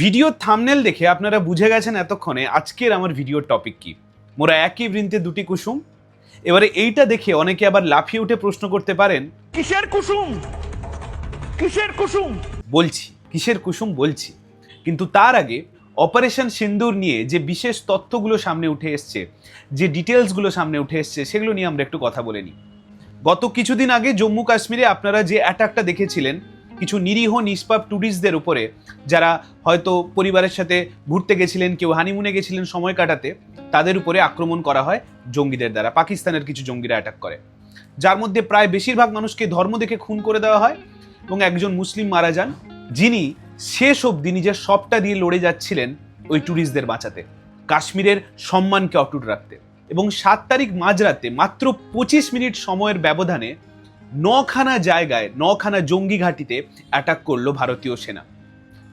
Video thumbnail দেখে আপনারা বুঝে গেছেন এতক্ষণে আজকের আমার ভিডিওর টপিক কি। মোরা একই বৃন্তে দুটি কুসুম। এবারে এইটা দেখে অনেকে আবার লাফিয়ে উঠে প্রশ্ন করতে পারেন কিসের কুসুম? কিসের কুসুম? বলছি কিসের কুসুম বলছি। কিন্তু তার আগে অপারেশন সিন্দুর নিয়ে যে বিশেষ তথ্যগুলো সামনে উঠে এসছে যে ডিটেলসগুলো সামনে উঠে এসছে সেগুলো নিয়ে আমরা একটু কথা বলে নিই। গত কিছুদিন আগে জম্মু কাশ্মীরে আপনারা যে অ্যাটাকটা দেখেছিলেন কিছু নিরীহ, নিষ্পাপ ট্যুরিস্টদের উপরে যারা হয়তো পরিবারের সাথে ঘুরতে গেছিলেন, কেউ হানিমুনে গেছিলেন সময় কাটাতে, তাদের উপরে আক্রমণ করা হয় জঙ্গিদের দ্বারা, পাকিস্তানের কিছু জঙ্গিরা অ্যাটাক করে। যার মধ্যে প্রায় বেশিরভাগ মানুষকে ধর্ম দেখে খুন করে দেওয়া হয় এবং একজন মুসলিম মারা যান, যিনি শেষ অবধি নিজের সবটা দিয়ে লড়ে যাচ্ছিলেন ওই ট্যুরিস্টদের বাঁচাতে, কাশ্মীরের সম্মানকে অটুট রাখতে। এবং সাত তারিখ মাঝরাতে মাত্র পঁচিশ মিনিট সময়ের ব্যবধানে নখানা জায়গায়, নখানা জঙ্গি ঘাঁটিতে অ্যাটাক করল ভারতীয় সেনা।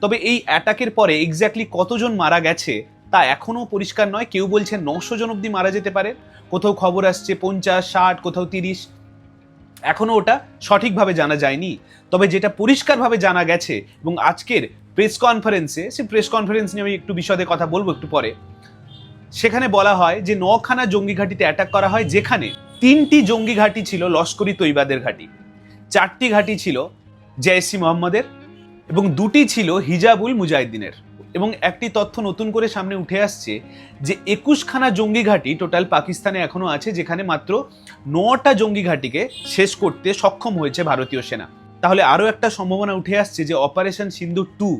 তবে এই অ্যাটাকের পরে এক্স্যাক্টলি কতজন মারা গেছে তা এখনও পরিষ্কার নয়। কেউ বলছে নশো জন অব্দি মারা যেতে পারে। কোথাও খবর আসছে পঞ্চাশ, ষাট, কোথাও তিরিশ। এখনও ওটা সঠিকভাবে জানা যায়নি। তবে যেটা পরিষ্কারভাবে জানা গেছে এবং আজকের প্রেস কনফারেন্সে সে প্রেস কনফারেন্স নিয়ে আমি একটু বিশদে কথা বলব একটু পরে। সেখানে বলা হয় যে নখানা জঙ্গি ঘাঁটিতে অ্যাটাক করা হয় যেখানে তিনটি জঙ্গি ঘাঁটি ছিল লস্করি তৈবাদের ঘাঁটি। চারটি ঘাঁটি ছিল জয়সি মোহাম্মদের এবং দুটি ছিল হিজাবুল মুজাহিদ্দিনের এবং একটি তথ্য নতুন করে সামনে উঠে আসছে যে একুশখানা জঙ্গি ঘাঁটি টোটাল পাকিস্তানে এখনও আছে, যেখানে মাত্র নটা জঙ্গি ঘাঁটিকে শেষ করতে সক্ষম হয়েছে ভারতীয় সেনা। তাহলে আরও একটা সম্ভাবনা উঠে আসছে যে অপারেশন সিন্ধু টু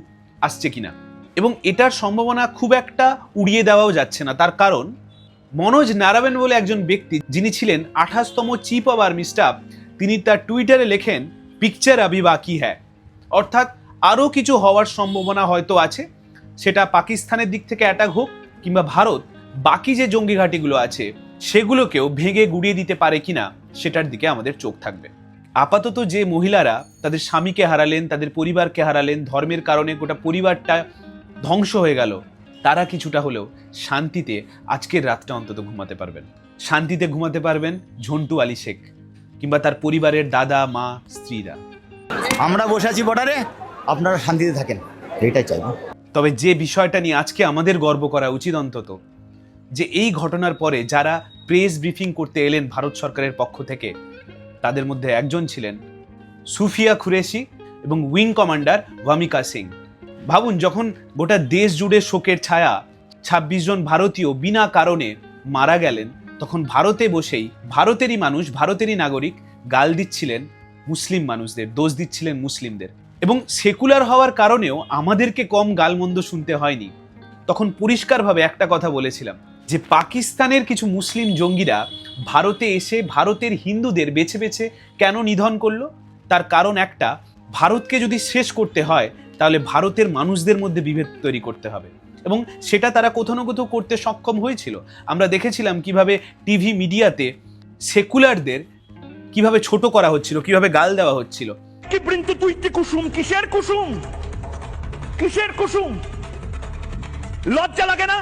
আসছে কিনা। এবং এটার সম্ভাবনা খুব একটা উড়িয়ে দেওয়াও যাচ্ছে না। তার কারণ মনোজ নারায়ণ বলে একজন ব্যক্তি যিনি ছিলেন আঠাশতম চিফ অব আর্মি স্টাফ তিনি তার টুইটারে লেখেন পিকচার আবি বাকি হ্যাঁ অর্থাৎ আরও কিছু হওয়ার সম্ভাবনা হয়তো আছে। সেটা পাকিস্তানের দিক থেকে অ্যাটাক হোক কিংবা ভারত, বাকি যে জঙ্গি ঘাঁটিগুলো আছে, সেগুলোকেও ভেঙে গুড়িয়ে দিতে পারে কিনা, সেটার দিকে আমাদের চোখ থাকবে। আপাতত যে মহিলারা তাদের স্বামীকে হারালেন, তাদের পরিবারকে হারালেন, ধর্মের কারণে গোটা পরিবারটা ধ্বংস হয়ে গেল তারা কিছুটা হলেও শান্তিতে আজকের রাতটা অন্তত ঘুমাতে পারবেন। শান্তিতে ঘুমাতে পারবেন ঝন্টু আলী শেখ কিংবা তার পরিবারের দাদা মা স্ত্রীরা। আমরা বসে আছি বর্ডারে আপনারা শান্তিতে থাকেন এটাই চাইব তবে যে বিষয়টা নিয়ে আজকে আমাদের গর্ব করা উচিত অন্তত যে এই ঘটনার পরে যারা প্রেস ব্রিফিং করতে এলেন ভারত সরকারের পক্ষ থেকে তাদের মধ্যে একজন ছিলেন সুফিয়া খুরেশি এবং উইং কমান্ডার ভামিকা সিং। ভাবুন, যখন গোটা দেশ জুড়ে শোকের ছায়া ছাব্বিশ জন ভারতীয় বিনা কারণে মারা গেলেন, তখন ভারতে বসেই ভারতেরই মানুষ, ভারতেরই নাগরিক গাল দিচ্ছিলেন মুসলিম মানুষদের, দোষ দিচ্ছিলেন মুসলিমদের। এবং সেকুলার হওয়ার কারণেও আমাদেরকে কম গালমন্দ শুনতে হয়নি। তখন পরিষ্কারভাবে একটা কথা বলেছিলাম, যে পাকিস্তানের কিছু মুসলিম জঙ্গিরা ভারতে এসে ভারতের হিন্দুদের বেছে বেছে কেন নিধন করল? তার কারণ একটা, ভারতকে যদি শেষ করতে হয় তাহলে ভারতের মানুষদের মধ্যে বিভেদ তৈরি করতে হবে। এবং সেটা তারা কোথাও না কোথাও করতে সক্ষম হয়েছিল। আমরা দেখেছিলাম কীভাবে টিভি মিডিয়াতে সেকুলারদের কীভাবে ছোট করা হচ্ছিল, কীভাবে গাল দেওয়া হচ্ছিল। কুসুম? কিসের কুসুম? কিসের কুসুম? লজ্জা লাগে না?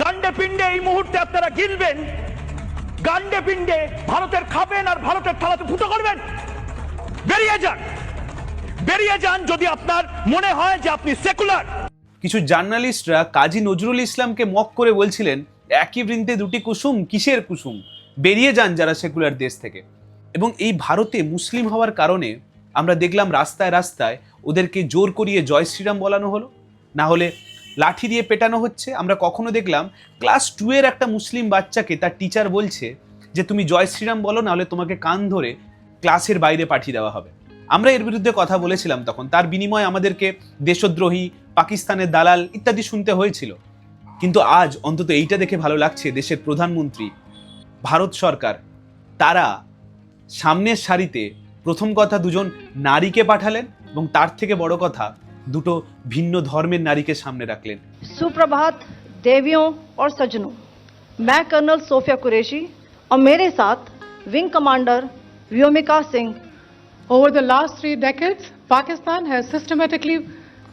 গান্ডে পিণ্ডে এই মুহূর্তে আপনারা গিলবেন। গান্ডে পিণ্ডে ভারতের খাবেন আর ভারতের থালাতে ফুটো করবেন। বেরিয়ে যান। বেরিয়ে যান যদি আপনার মনে হয় যে আপনি সেকুলার কিছু জার্নালিস্টরা কাজী নজরুল ইসলামকে মক করে বলছিলেন, একই বৃন্তে দুটি কুসুম, কিসের কুসুম? বেরিয়ে যান যারা সেকুলার দেশ থেকে। এবং এই ভারতে মুসলিম হওয়ার কারণে আমরা দেখলাম রাস্তায় রাস্তায় ওদেরকে জোর করিয়ে জয় শ্রীরাম বলানো হলো। না হলে লাঠি দিয়ে পেটানো হচ্ছে। আমরা কখনো দেখলাম ক্লাস টু এর একটা মুসলিম বাচ্চাকে তার টিচার বলছে যে, তুমি জয় শ্রীরাম বলো, না হলে তোমাকে কান ধরে ক্লাসের বাইরে পাঠিয়ে দেওয়া হবে। আমরা এর বিরুদ্ধে কথা বলেছিলাম তখন তার বিনিময়ে আমাদেরকে দেশদ্রোহী পাকিস্তানের দালাল ইত্যাদি শুনতে হয়েছিল কিন্তু আজ অন্তত এইটা দেখে ভালো লাগছে দেশের প্রধানমন্ত্রী ভারত সরকার তারা সামনের সারিতে প্রথম কথা দুজন নারীকে পাঠালেন এবং তার থেকে বড় কথা দুটো ভিন্ন ধর্মের নারীকে সামনে রাখলেন सुप्रभात देवियों और सज्जनों मैं कर्नल सोफिया कुरैशी और मेरे साथ wing commander Vyomika Singh Over the last three decades, Pakistan has systematically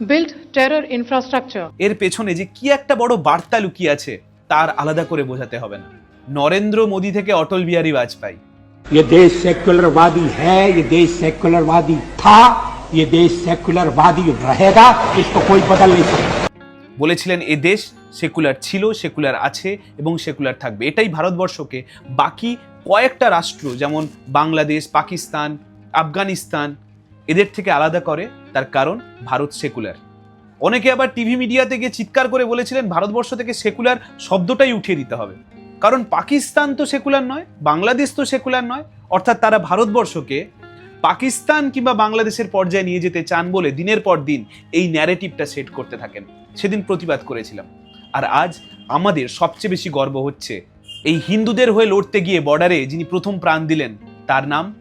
built terror infrastructure. এর পেছনে যে কি একটা বড় বার্তা লুকিয়ে আছে তার আলাদা করে বোঝাতে হবে না নরেন্দ্র মোদী থেকে অটল বিহারী বাজপেয়ী ये देश सेक्युलरवादी है ये देश सेक्युलरवादी था ये देश सेक्युलरवादी रहेगा इसको कोई बदल नहीं सकता বলেছিলেন এ দেশ সেকুলার ছিল সেকুলার আছে এবং সেকুলার থাকবে এটাই ভারতবর্ষকে বাকি কয়েকটা রাষ্ট্র যেমন বাংলাদেশ পাকিস্তান আফগানিস্তান এদের থেকে আলাদা করে, তার কারণ ভারত সেকুলার। অনেকে আবার টিভি মিডিয়াতে গিয়ে চিৎকার করে বলেছিলেন, ভারতবর্ষ থেকে সেকুলার শব্দটাই উঠিয়ে দিতে হবে। কারণ পাকিস্তান তো সেকুলার নয়, বাংলাদেশ তো সেকুলার নয়, অর্থাৎ তারা ভারতবর্ষকে পাকিস্তান কিংবা বাংলাদেশের পর্যায়ে নিয়ে যেতে চান বলে দিনের পর দিন এই ন্যারেটিভটা সেট করতে থাকেন। সেদিন প্রতিবাদ করেছিলাম। আর আজ আমাদের সবচেয়ে বেশি গর্ব হচ্ছে, এই হিন্দুদের হয়ে লড়তে গিয়ে বর্ডারে যিনি প্রথম প্রাণ দিলেন, তার নাম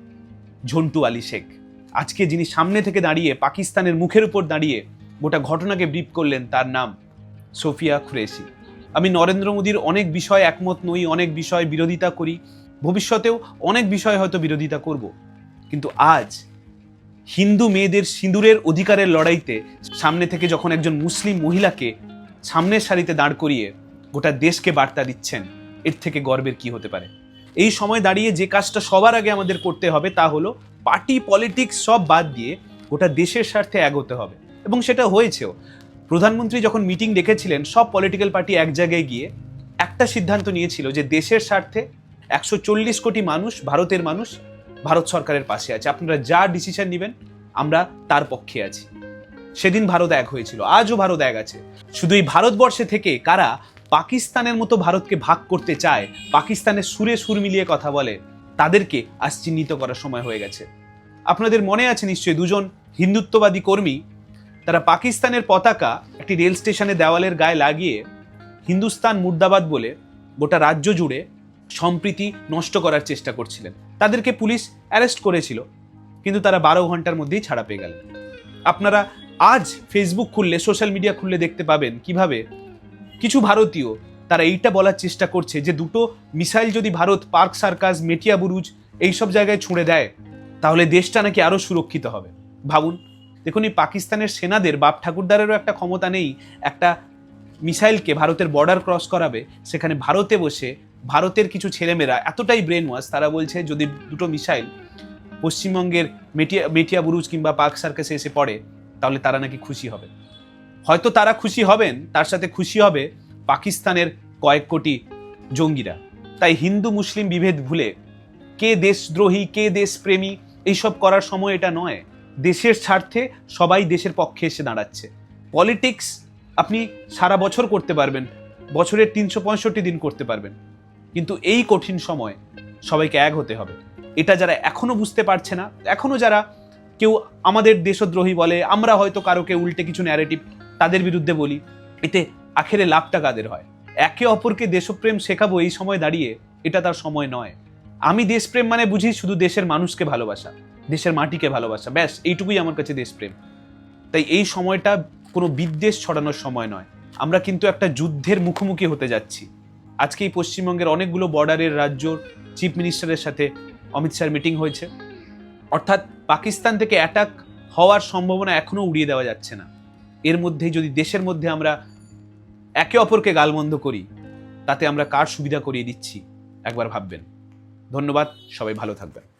ঝন্টু আলী শেখ। আজকে যিনি সামনে থেকে দাঁড়িয়ে পাকিস্তানের মুখের উপর দাঁড়িয়ে গোটা ঘটনাকে ব্রিফ করলেন তার নাম সোফিয়া খুরেশি। আমি নরেন্দ্র মোদীর অনেক বিষয় একমত নই, অনেক বিষয় বিরোধিতা করি। ভবিষ্যতেও অনেক বিষয় হয়তো বিরোধিতা করব। কিন্তু আজ হিন্দু মেয়েদের সিঁদুরের অধিকারের লড়াইতে সামনে থেকে যখন একজন মুসলিম মহিলাকে সামনের সারিতে দাঁড় করিয়ে গোটা দেশকে বার্তা দিচ্ছেন, এর থেকে গর্বের কি হতে পারে? এই সময় দাঁড়িয়ে যে কাজটা সবার আগে আমাদের করতে হবে তা হলো পার্টি পলিটিক্স সব বাদ দিয়ে গোটা দেশের স্বার্থে এগোতে হবে। এবং সেটা হয়েছেও। প্রধানমন্ত্রী যখন মিটিং ডেকেছিলেন, সব পলিটিক্যাল পার্টি এক জায়গায় গিয়ে একটা সিদ্ধান্ত নিয়েছিল যে দেশের স্বার্থে একশো চল্লিশ কোটি মানুষ, ভারতের মানুষ ভারত সরকারের পাশে আছে। আপনারা যা ডিসিশন নেবেন, আমরা তার পক্ষে আছি। সেদিন ভারত এক হয়েছিল। আজও ভারত এক আছে। শুধু এই ভারতবর্ষে থেকে কারা পাকিস্তানের মতো ভারতকে ভাগ করতে চায়, পাকিস্তানের সুরে সুর মিলিয়ে কথা বলে, তাদেরকে আজ চিহ্নিত করার সময় হয়ে গেছে। আপনাদের মনে আছে নিশ্চয়ই দুজন হিন্দুত্ববাদী কর্মী? তারা পাকিস্তানের পতাকা একটি রেল স্টেশনে দেওয়ালের গায়ে লাগিয়ে হিন্দুস্তান মুর্দাবাদ বলে গোটা রাজ্য জুড়ে সম্প্রীতি নষ্ট করার চেষ্টা করছিলেন। তাদেরকে পুলিশ অ্যারেস্ট করেছিল, কিন্তু তারা বারো ঘণ্টার মধ্যেই ছাড়া পেয়ে গেলেন। আপনারা আজ ফেসবুক খুললে সোশ্যাল মিডিয়া খুললে দেখতে পাবেন কীভাবে কিছু ভারতীয় তারা এইটা বলার চেষ্টা করছে যে দুটো মিসাইল যদি ভারত, পার্ক সার্কাস, মেটিয়া বুরুজ এইসব জায়গায় ছুঁড়ে দেয়, তাহলে দেশটা নাকি আরও সুরক্ষিত হবে। ভাবুন, দেখুন এই পাকিস্তানের সেনাদের, বাপ ঠাকুরদারেরও একটা ক্ষমতা নেই, একটা মিসাইলকে ভারতের বর্ডার ক্রস করাবে, সেখানে ভারতে বসে ভারতের কিছু ছেলেমেয়েরা, এতটাই ব্রেন ওয়াশ তারা বলছে যদি দুটো মিসাইল পশ্চিমবঙ্গের মেটিয়া মেটিয়া বুরুজ কিংবা পার্ক সার্কাসে এসে পড়ে, তাহলে তারা নাকি খুশি হবে। হয়তো তারা খুশি হবেন, তার সাথে খুশি হবে পাকিস্তানের কয়েক কোটি জঙ্গিরা। তাই হিন্দু, মুসলিম বিভেদ ভুলে কে দেশদ্রোহী, কে দেশপ্রেমী, এইসব করার সময় এটা নয়। দেশের স্বার্থে সবাই দেশের পক্ষে এসে দাঁড়াচ্ছে। পলিটিক্স আপনি সারা বছর করতে পারবেন বছরের তিনশো পঁয়ষট্টি দিন করতে পারবেন। কিন্তু এই কঠিন সময় সবাইকে এক হতে হবে। এটা যারা এখনও বুঝতে পারছে না, এখনও যারা কেউ আমাদের দেশদ্রোহী বলে, আমরা হয়তো কারোকে উল্টে কিছু ন্যারেটিভ তাদের বিরুদ্ধে বলি, এতে আখেরে লাভটা কাদের হয়? একে অপরকে দেশপ্রেম শেখাবো এই সময় দাঁড়িয়ে, এটা তার সময় নয়। আমি দেশপ্রেম মানে বুঝি শুধু দেশের মানুষকে ভালোবাসা, দেশের মাটিকে ভালোবাসা, ব্যাস, এইটুকুই আমার কাছে দেশপ্রেম। তাই এই সময়টা কোনো বিদ্বেষ ছড়ানোর সময় নয়। আমরা কিন্তু একটা যুদ্ধের মুখোমুখি হতে যাচ্ছি। আজকে এই পশ্চিমবঙ্গের অনেকগুলো বর্ডারের রাজ্যর চিফ মিনিস্টারের সাথে অমিত শাহর মিটিং হয়েছে। অর্থাৎ পাকিস্তান থেকে অ্যাটাক হওয়ার সম্ভাবনা এখনও উড়িয়ে দেওয়া যাচ্ছে না। এর মধ্যে যদি দেশের মধ্যে আমরা একে অপরকে গালমন্দ করি, তাতে আমরা কার সুবিধা করিয়ে দিচ্ছি? একবার ভাববেন। ধন্যবাদ, সবাই ভালো থাকবেন।